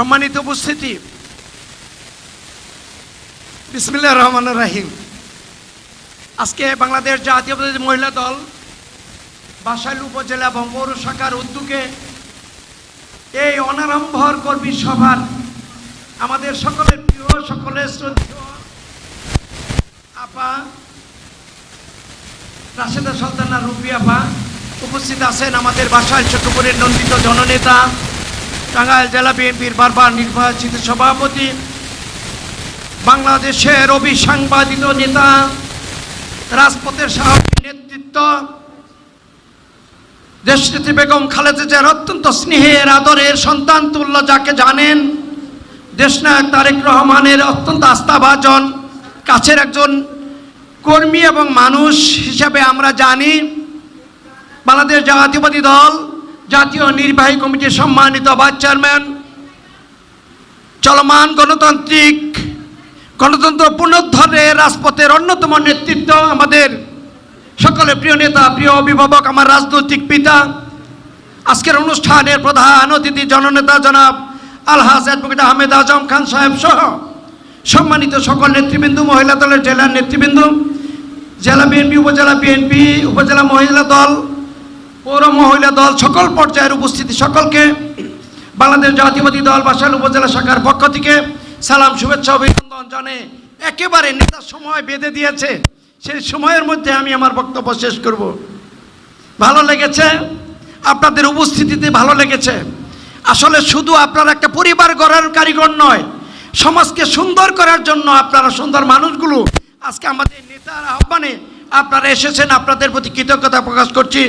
সম্মানিত উপস্থিতি। বিসমিল্লাহ রহমান রাহিম। আজকে বাংলাদেশ জাতীয় মহিলা দল বাসাইল উপজেলা এবং শাখার উদ্যোগে এই অনারম্ভর কর্মী সভার আমাদের সকলের প্রিয়, সকলের শ্রদ্ধেয় আপা, রাশেদা সলতানা রুবি আপা উপস্থিত আছেন আমাদের বাসায় চট্টপুরের নন্দিত জননেতা টাঙ্গাইল জেলা বিএনপির বারবার নির্বাচিত সভাপতি, বাংলাদেশের অবিসাংবাদিত নেতা, রাজপথের সাহসী নেতৃত্ব, দেশনেত্রী বেগম খালেদা জিয়ার অত্যন্ত স্নেহের আদরের সন্তান তুল্য যাকে জানেন দেশনায়ক তারেক রহমানের অত্যন্ত আস্থাভাজন, কাছের একজন কর্মী এবং মানুষ হিসেবে আমরা জানি, বাংলাদেশ জাতীয়বাদী দল জাতীয় নির্বাহী কমিটির সম্মানিত ভাইস চেয়ারম্যান, চলমান গণতান্ত্রিক, গণতন্ত্র পুনরুদ্ধারের রাজপথের অন্যতম নেতৃত্ব আমাদের সকলের প্রিয় নেতা, প্রিয় অভিভাবক, আমার রাজনৈতিক পিতা, আজকের অনুষ্ঠানের প্রধান অতিথি জননেতা জনাব আলহাজ অ্যাডভোকেট আহমেদ আজম খান সাহেব সহ সম্মানিত সকল নেতৃবৃন্দ, মহিলা দলের জেলার নেতৃবৃন্দ, জেলা বিএনপি, উপজেলা বিএনপি, উপজেলা মহিলা দল পৌর মহিলা দল সকল পর্যায়ের উপস্থিতি সকলকে, বাংলাদেশ জাতীয়বাদী দল বাসাইল উপজেলা শাখার পক্ষ থেকে সালাম, শুভেচ্ছা, অভিনন্দন জানে একেবারে নেতার সময় বেঁধে দিয়েছে। সেই সময়ের মধ্যে আমি আমার বক্তব্য শেষ করব। ভালো লেগেছে? আপনাদের উপস্থিতিতে ভালো লেগেছে? আসলে শুধু আপনারা একটা পরিবার গড়ার কারিগর নয়, সমাজকে সুন্দর করার জন্য আপনারা সুন্দর মানুষগুলো আজকে আমাদের নেতার আহ্বানে আপনারা এসেছেন, আপনাদের প্রতি কৃতজ্ঞতা প্রকাশ করছি।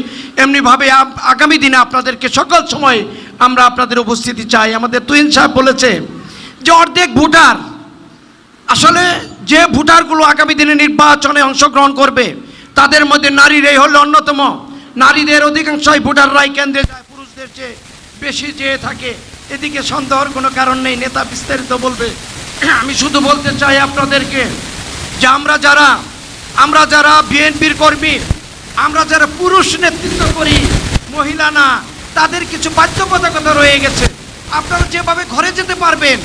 এমনিভাবে আগামী দিনে আপনাদেরকে সকল সময় আমরা আপনাদের উপস্থিতি চাই। আমাদের তুহিন সাহেব বলেছে যে, অর্ধেক ভোটার, আসলে যে ভোটারগুলো আগামী দিনে নির্বাচনে অংশগ্রহণ করবে, তাদের মধ্যে নারীরাই হলো অন্যতম। নারীদের অধিকাংশই ভোটাররাই কেন্দ্রে যায়, পুরুষদের চেয়ে বেশি যেয়ে থাকে। এদিকে সন্দেহর কোনো কারণ নেই, নেতা বিস্তারিত বলবে। আমি শুধু বলতে চাই আপনাদেরকে যে, আমরা যারা আমরা যারা বিএনপির কর্মী, আমরা যারা পুরুষ নেতৃত্ব করি, মহিলা না, তাদের কিছু বাধ্যবাধকতা রয়ে গেছে। আপনারা যেভাবে ঘরে যেতে পারবেন,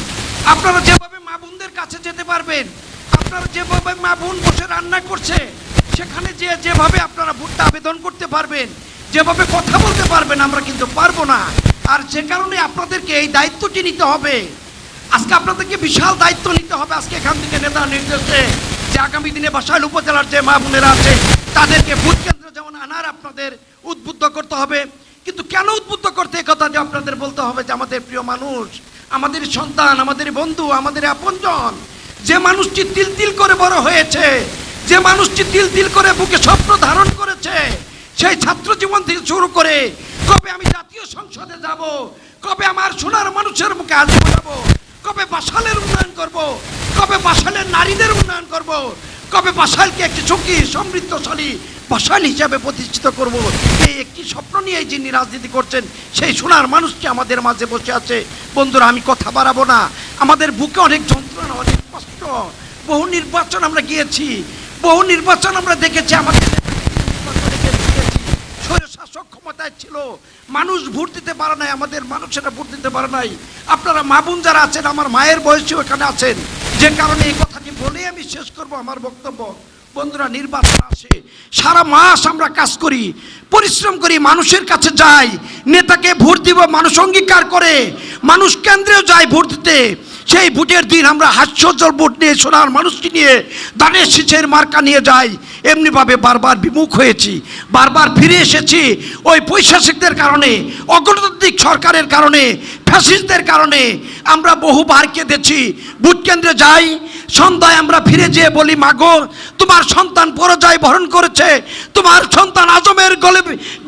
আপনারা যেভাবে মা বোনদের কাছে যেতে পারবেন, আপনারা যেভাবে মা বোন বসে রান্না করছে, সেখানে যে যেভাবে আপনারা ভোটটা আবেদন করতে পারবেন, যেভাবে কথা বলতে পারবেন, আমরা কিন্তু পারব না। আর যে কারণে আপনাদেরকে এই দায়িত্বটি নিতে হবে। আজকে আপনাদেরকে বিশাল দায়িত্ব নিতে হবে, আজকে এখান থেকে নেতা নির্দেশে। যে আগামী দিনে বাসাইল উপজেলার যে মা বোনেরা আছে, তাদেরকে ভোট কেন্দ্রে যেমন আনার আপনাদের উদ্বুদ্ধ করতে হবে, কিন্তু কেন উদ্বুদ্ধ করতে কথা যে আপনাদের বলতে হবে যে আমাদের প্রিয় মানুষ, আমাদের সন্তান, আমাদের বন্ধু, আমাদের আপনজন, যে মানুষটি তিল তিল করে বড় হয়েছে, যে মানুষটি তিল তিল করে বুকে স্বপ্ন ধারণ করেছে, সেই ছাত্র জীবন থেকে শুরু করে কবে আমি জাতীয় সংসদে যাব, কবে আমার সোনার মানুষের মুখে আজ যাব কবে বাসালের উন্নয়ন করব, কবে বাসালের নারীদের করব। কবে বাসালকে একটি চকি সমৃদ্ধশালী বাসাল হিসাবে প্রতিষ্ঠিত করব? এই একটি স্বপ্ন নিয়ে যিনি রাজনীতি করছেন, সেই সোনার মানুষটি আমাদের মাঝে বসে আছে। বন্ধুরা, আমি কথা বাড়াবো না। আমাদের বুকে অনেক যন্ত্রণা, অনেক কষ্ট। বহু নির্বাচন আমরা গিয়েছি। বহু নির্বাচন আমরা দেখেছি, আমাদের শাসক ক্ষমতায় ছিল। মানুষ ভোট দিতে পারে নাই, আমাদের মানুষেরা ভোট দিতে পারে নাই। আপনারা মা বোন যারা আছেন, আমার মায়ের বয়সেও এখানে আছেন। যে কারণে এই কথাটি বলেই আমি শেষ করব আমার বক্তব্য। বন্ধুরা, নির্বাচন আসে। সারা মাস আমরা কাজ করি, পরিশ্রম করি, মানুষের কাছে যাই, নেতাকে ভোট দিব, মানুষ অঙ্গীকার করে, মানুষ কেন্দ্রেও যায় ভোট দিতে। সেই ভোটের দিন আমরা হাস্যজ্জ্বল ভোট নিয়ে, সোনার মানুষকে নিয়ে, দানের শীষের মার্কা নিয়ে যাই। এমনিভাবে বারবার বিমুখ হয়েছি, বারবার ফিরে এসেছি ওই পৈশাসিকদের কারণে, অগণতান্ত্রিক সরকারের কারণে, ফ্যাসিস্টদের কারণে আমরা বহুবার কেঁদেছি। ভোট কেন্দ্রে যাই, সন্ধ্যায় আমরা ফিরে যেয়ে বলি, মাগো, তোমার সন্তান পরাজয় বরণ করেছে, তোমার সন্তান আজমের গলে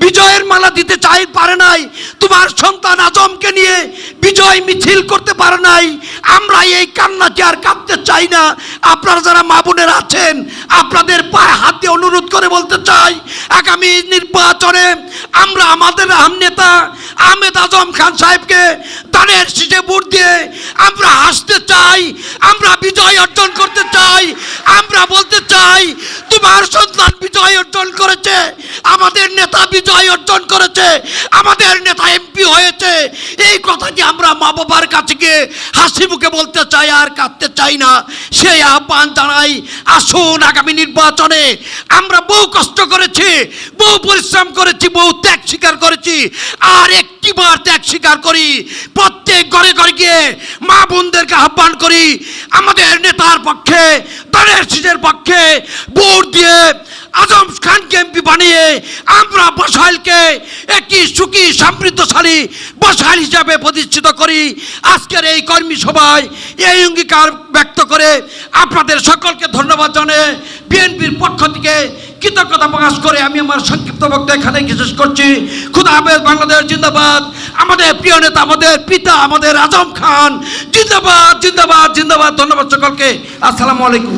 বিজয়ের মালা দিতে চাই, পারে নাই, তোমার সন্তান আজমকে নিয়ে বিজয় মিছিল করতে পারে নাই আমরা এই কান্নাকে আর কাঁদতে চাই না আপনারা যারা মা বোনের আছেন, আপনাদের পায়ে হাত দিয়ে অনুরোধ করে বলতে চাই, আগামী নির্বাচনে আমরা আমাদের আম নেতা আহমেদ আজম খান সাহেবকে দানের আমরা হাসতে চাই, আমরা বিজয় অর্জন করতে চাই, আমরা বলতে চাই, তোমার সন্তান বিজয় অর্জন করেছে, আমাদের নেতা বিজয় অর্জন করেছে, আমাদের নেতা এমপি হয়েছে। এই কথাটি আমরা মা বাবার কাছে গিয়ে হাসি মুখে বলতে চাই, আর কাঁদতে চাই না। সেই আহ্বান জানাই, আসুন আগামী নির্বাচনে আমরা বহু কষ্ট করেছি, বহু পরিশ্রম করেছি, বহু ত্যাগ স্বীকার করেছি, আর একটিবার ত্যাগ স্বীকার করি? প্রত্যেক ঘরে ঘরে গিয়ে মা বোনদেরকে আহ্বান করি, আমাদের নেতার পক্ষে, দলের সিটের পক্ষে ভোট দিয়ে আজম খানকে এমপি বানিয়ে আমরা বসাইলকে একটি সুখী, সমৃদ্ধশালী বসাইল হিসাবে প্রতিষ্ঠিত করি। আজকের এই কর্মী সভায় এই অঙ্গীকার ব্যক্ত করে আপনাদের সকলকে ধন্যবাদ জানিয়ে বিএনপির পক্ষ থেকে কৃতজ্ঞতা প্রকাশ করে আমি আমার সংক্ষিপ্ত বক্তা এখানে শেষ করছি। খুদা হাফেজ, বাংলাদেশ জিন্দাবাদ। আমাদের প্রিয় নেতা, আমাদের পিতা, আমাদের আজম খান। জিন্দাবাদ জিন্দাবাদ জিন্দাবাদ। ধন্যবাদ সকলকে। আসসালামু আলাইকুম।